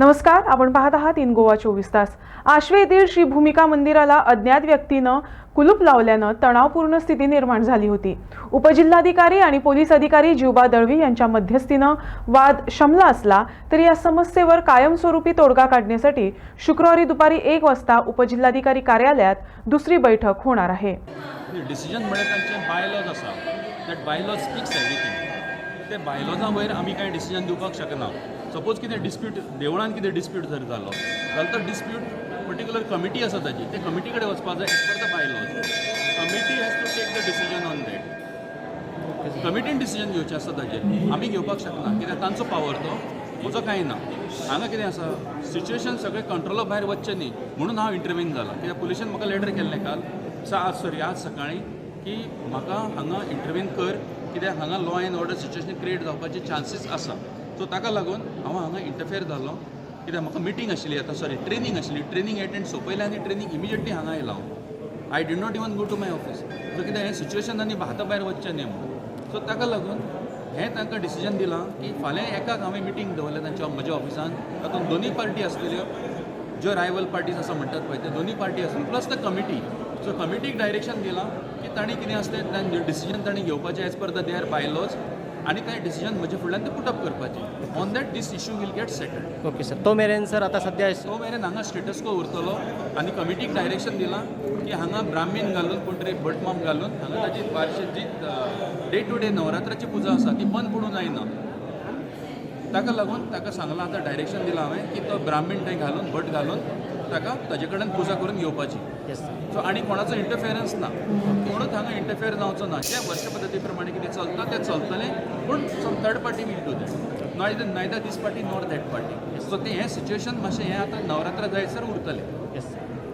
नमस्कार आपण पाहत आहात इन गोवा चोवीस तास. आश्वे येथील श्री भूमिका मंदिराला अज्ञात व्यक्तीनं कुलूप लावल्यानं तणावपूर्ण स्थिती निर्माण झाली होती. उपजिल्हाधिकारी आणि पोलीस अधिकारी जीवबा दळवी यांच्या मध्यस्थीनं वाद शमला असला तरी या समस्येवर कायमस्वरूपी तोडगा काढण्यासाठी शुक्रवारी दुपारी एक वाजता उपजिल्हाधिकारी कार्यालयात दुसरी बैठक होणार आहे. डिसिजन बायलॉज ते बायलॉजा वयर आमी कांय डिसिजन दिवपाक शकना सपोज कितें डिस्प्यूट देवळान कितें डिस्प्यूट जर जालो जाल्यार तो डिस्प्यूट पर्टिक्युलर कमिटी आसा ताची ते कमिटी कडेन वचपाक जाय as per the committee has to take the decision on that कमिटीन decision घेवचें आसा ताजेर आमी घेवपाक शकना कित्याक तांचो पावर तो. म्हजो कांय ना. हांगा कितें आसा सिच्युएशन सगळें कंट्रोला भायर वचचें न्ही. म्हणून हांव इंटरव्यून जाला कित्याक पुलिशेन म्हाका लेटर केल्लें काल. आज सॉरी आज सकाळीं की म्हाका हांगा इंटरव्यून कर. कित्याक हांगा law and order situation create जावपाचे चान्सीस आसा सो ताका लागून हांव हांगा इंटरफेर जालो. कित्याक म्हाका मिटींग आशिल्ली आतां सॉरी ट्रेनींग आशिल्ली. ट्रेनींग एटेंड सोंपयलें आनी ट्रेनींग इमिजिएटली हांगा येयला हांव I did not even go to my office so कित्याक हें सिच्युएशन आनी हाता भायर वचचें न्ही म्हणून. सो ताका लागून हें तांकां डिसिजन दिलां की फाल्यां एकाक हांवें मिटींग दवरलें तांच्या म्हज्या ऑफिसान तातूंत दोनूय पार्टी आसलेल्यो ज्यो रायवल पार्टीज आसा म्हणटात पळय ते दोनूय पार्टी आसली प्लस द कमिटी सो कमिटीक डायरेक्शन दिलां की तांणी कितें आसलें तांचे डिसिजन तांणी घेवपाचें as per the there bylaws आनी तें डिसिजन म्हजे फुडल्यान ते पुटअप करपाचें. On that this issue will get settled okay sir तो मेरेन सर आता सध्या तो मेरेन हांगा स्टेटस को उरतलो आनी कमिटीक डायरेक्शन दिलां की हांगा ब्राह्मीण घालून कोण तरी भटमाम घालून हांगा ताची वार्षिक जी डे टू डे नवरात्राची पुजा आसा ती बंद पडूं जायना ताका लागून ताका सांगलां आतां डायरेक्शन दिलां हांवें की तो ब्राह्मीण थंय घालून भट घालून ताका ताजे कडेन पुजा करून घेवपाची सो आनी कोणाचो इंटरफियरन्स ना कोणूच हांगा इंटरफियर जावचो ना जे वर्ष पद्दती प्रमाणे कितें चलता तें चलतलें पूण some third party will do that neither neither this party nor that party so तें हें सिच्युएशन मातशें हें आतां नवरात्रा जायसर उरतलें.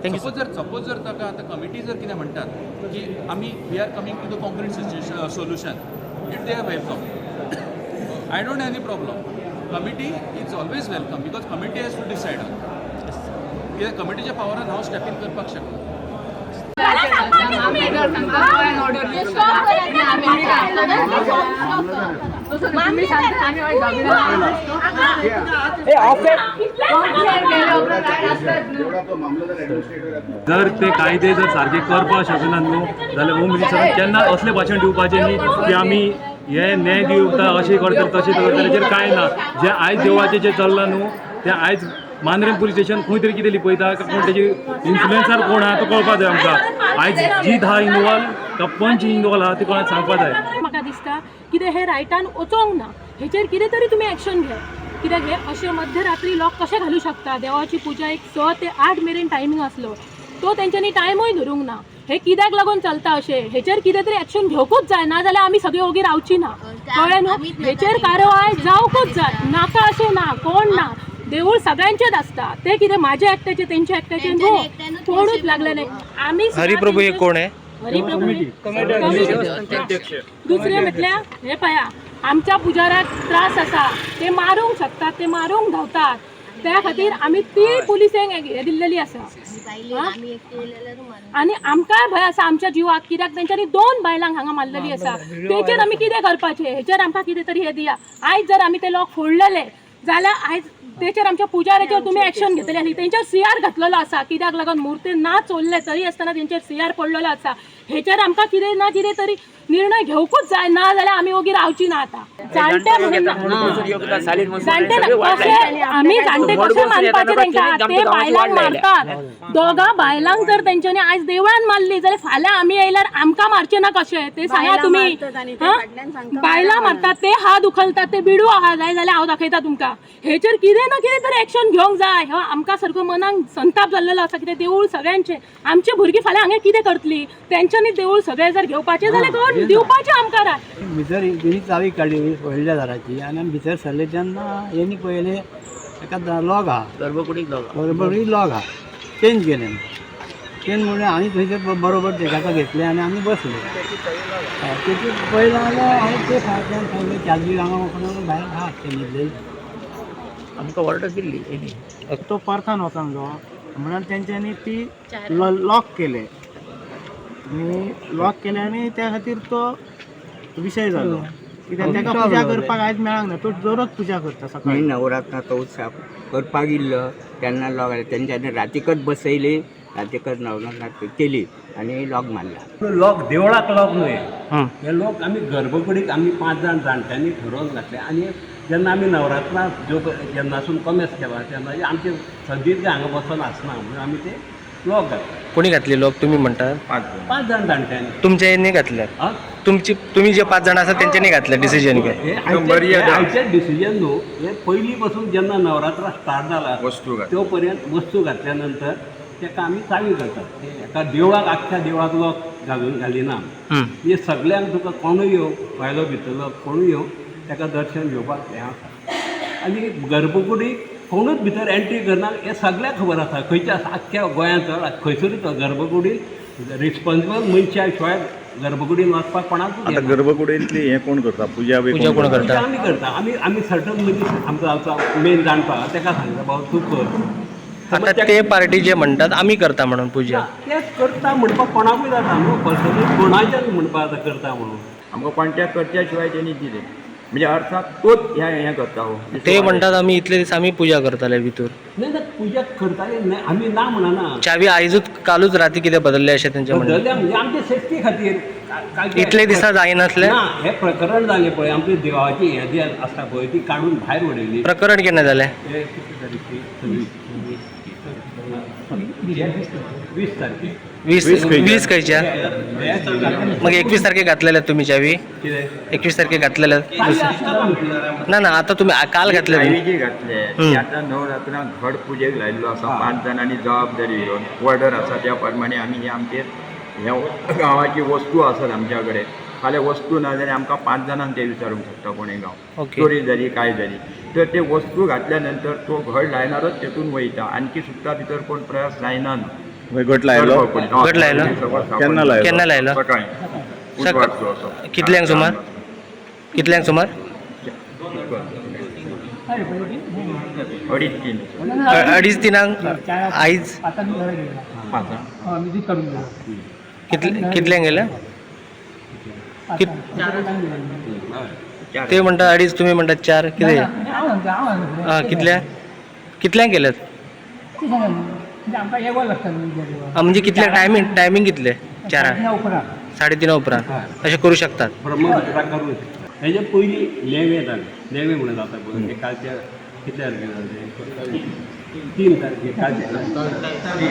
सपोज जर सपोज जर ताका आतां कमिटी जर कितें म्हणटात की आमी we are coming to the concrete situation solution it they are welcome I don't any problem committee is always welcome because committee has to decide on कित्याक कमिटीच्या पावरान हांव स्टेप इन करपाक शकना जर ते कायदे जर सारखे करपाक शकनात न्हू जाल्यार होम मिनिस्टरान केन्ना असले भाशण दिवपाचें न्ही की आमी हे न्याय दिवता अशें करता तशें करता ताचेर कांय ना जें आयज देवळाचें जें चल्लां न्हू तें आयज मांद्रेम पुलीस स्टेशन खंय तरी कितें लिपयता कोण तेजी इन्फ्लुएन्सर कोण आहा? तो कळपाक जाय आमकां आयज जीत आहा इनवॉल्व काय पंच इनवॉल्व आहा ती कोणाक सांगपाक जाय म्हाका दिसता. कितें हे रायटान वचोंक ना हेचेर कितें तरी तुमी एक्शन घे कित्याक हे अशे मध्यरात्री लॉक कशे घालूं शकता? देवाची पुजा एक स ते आठ मेरेन टायमींग आसलो तो तेंच्यांनी टायमूय धरूंक ना. हे कित्याक लागून चलता अशें हेचेर कितें तरी एक्शन घेवकूच जाय. ना जाल्यार आमी सगळीं ओगी रावची ना. कळ्ळें न्हू हेचेर कारवाय जावकूच जाय. नाका अशें ना कोण ना. देवूळ सगळ्यांचेच आसता ते कितें म्हाज्या एकट्याचे तेंच्या एकट्याचे न्हू कोणूच लागले नाही. आमी हरिप्रभू हे कोण आहे? हरिप्रभू दुसरें म्हटल्यार हे पया आमच्या पुजाऱ्याक त्रास आसा ते मारूंक शकतात ते मारूंक धांवतात. त्या खातीर आमी ती पुलिसेंक हे दिल्लेली आसा हा? आनी आमकांय भंय आसा आमच्या जिवाक कित्याक तेंच्यांनी दोन बायलांक हांगा मारलेली आसा तेचेर आमी कितें करपाचें? हेचेर आमकां कितें तरी हे दिया. आयज जर आमी ते लोक फोडलेले जाल्यार आयज तेचेर आमच्या पुजाऱ्याचेर तुमी एक्शन घेतली आसली तेंचेर सीआर घातलेलो आसा कित्याक लागून मुर्ती ना चोरले तरी आसतना तेंचेर सीआर पडलेलो आसा हेचेर आमकां कितें ना कितें तरी निर्णय घेवकूच जाय ना जाल्यार आमी ओगी रावची ना आतां. म्हणून ना. जाणटे ना, कशे आमी जाणटे कशे मानपाचे तेंकां ते बायलांक मारतात. दोगा बायलांक जर तेंच्यांनी आयज देवळान मारली. जाल्यार फाल्यां आमी येयल्यार आमकां मारचे ना कशे ते सांगा तुमी हा? बायलां मारतात ते हात उखलतात ते बिडू आहा जाय जाल्यार हांव दाखयता तुमकां. हेचेर कितें ना कितें तरी एक्शन घेवंक जाय हो आमकां सारको मनाक संताप जाल्लेलो आसा कितें देवूळ सगळ्यांचे. आमचे भुरगीं फाल्यां हांगा कितें करतलीं? तेंच्यांनी देवूळ सगळें जर घेवपाचें जाल्यार दिवपाचें आमकां राय चावी व्हडल्या दाराची आनी आमी भितर सरले तेन्ना हेणी पळयलें एका लॉग आहा गर्भकुडीक बरोबर लॉग आहा चेंज केलें. चेंज म्हणून आमी थंयसर बरोबर तेका घेतले आनी आमी बसले. हय, तेची पळयलें जाल्यार हांवें ते फाटल्यान सांगलें चार्जी हांगा वचून भायर आहा ते न्हिदलेली आमकां ऑर्डर दिल्ली तो परतान वचोंक म्हणून तेंच्यांनी ती लॉक केले. आनी लॉक केले आनी त्या खातीर तो विशय जालो कित्याक ताका पुजा करपाक आयज मेळांक ना तो दररोज पुजा करता मी सकाळी नवरात्राचा उत्सव करपाक इल्लो तेन्ना लोक तेंच्यांनी रातीकच बसयली रातीकच नवरात्र केली आणि लॉक मारला लोक देवळाक लोक न्हय हं. हे लोक आमी गर्भकुडीक आमी पांच जाण जाणट्यांनी ठरोवन घातले. आनी जेन्ना आमी नवरात्रां ज्यो जेन्नासून कमेस केला तेन्ना आमचे सदीत हांगा बसून आसना म्हणून आमी ते लोक घातले कोणी घातली लोक तुम्ही म्हणता? पांच जाण. जाणट्यांनी तुमच्या यांनी घातल्या? तुमची तुम्ही जे पाच जण आसा त्यांच्यानी घातले डिसिजन घे हे आयचे- हे आयचेच डिसिजन न्हू हे. पयलीं पासून जेन्ना नवरात्रां स्टार्ट जाला वस्तू तो पर्यंत वस्तू घातल्या नंतर तेका आमी चावी करतात. ते एका देवळाक आख्ख्या देवळाक लोक घालून घालिना हं. म्हणजे सगळ्यांक तुका कोणूय येवं? भायलो भितरलो कोणूय येवं? ताका दर्शन घेवपाक हें आसा. आनी गर्भकुडीक कोणूच भितर एंट्री करना हें सगळ्यांक खबर आसा खंयच्या आख्ख्या गोंयांत खंयसरूच गर्भकुडीक रिस्पॉन्सिबल मनशा शिवाय गर्भकुडीन वचपाक कोणाकूच आता. गर्भकुडींतली हे कोण करता पुजा बी पूजा कोण पूजा करता आमी करता. आमी आमी सर्टन मनीस आमचो आमचो मेन जाणटा ताका सांगता? बाबा तूं कर. आता ते पार्टी जे म्हणतात आम्ही करता म्हणून पूजा. तेच करता म्हणपाक कोणाकूय जाता? न्हू पर्सनली कोणाच्याच म्हणपाक आतां करता म्हणून? आमकां कॉन्टॅक्ट करच्या शिवाय तेणी दिले. म्हणजे अर्थात तोच ह्या हें करता हो. ते म्हणतात आम्ही इतले दीस आम्ही पूजा करताले भितूर नाही ना पूजा करताले नाही. आमी ना म्हणना चावी आयजूच कालूच राती कितें बदलले अशें म्हणणें बदलल्या म्हणजे आमच्या सेफ्टी खातीर. इतले दिसा जायनासले ना हे प्रकरण जालें पळय. आमची देवाची हें जी आसता पळय. ती काडून भायर उडयली प्रकरण केन्ना जालें तारीख? वीस तारखेक वीस वीस खंयच्या कितें मग एकवीस तारखेक घातलेले तुम्ही चावी एकवीस तारखेक घातलेले ना ना आता तुम्ही आ- काल घातले चावी तुम्ही. जी घातले. हम्म. ती आतां घट पुजेक लायिल्लो आसा. पांच जाणांनी जबाबदारी घेवन ऑर्डर आसा त्या प्रमाणे आमी हे आमचे ह्या गांवाची वस्तू आसत आमच्या कडेन फाल्यां वस्तू ना जाल्यार आमकां पांच जाणांक ते विचारूंक शकता कोणें गांव. ओके. चोरी जाली काय जाली तर ते वस्तू घातल्या नंतर तो घड लायनारच तेतून वयता. आणखी सुद्दां भितर कोण प्रयास लायना घट लायलो? घट लायलो? केन्ना लायलो? केन्ना लायलो. कितल्यांक सुमार? कितल्यांक सुमार? अडीच तिनांक आयज कितले कितल्यांक गेले? कित चार. ते म्हणतात अडीच तुम्ही म्हणतात चार. कितें? आं कितल्या कितल्यांक गेल्यात आमकां येवं लागता आं, म्हणजे कितले टायमींग टायमींग कितले? चाराक उपरांत साडे तिना उपरांत अशें करू शकतात. ब्रह्मपुत्रा करून हेजे पयलीं नेवे जाले नेवे म्हणून जाता पळय ते कालच्या कितल्या तारखेक जाले तीन तारखेक कालचे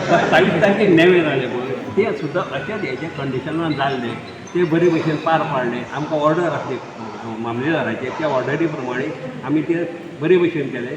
सत्तावीस तारखेक नेवे जाले पळय ते सुद्दां अशेंच हेचे कंडिशनान जाल्ले ते बरे भशेन पार पाडले. आमकां ऑर्डर आसली मामलेदाराचे. त्या ऑर्डरी प्रमाणे आमी ते बरे भशेन केले.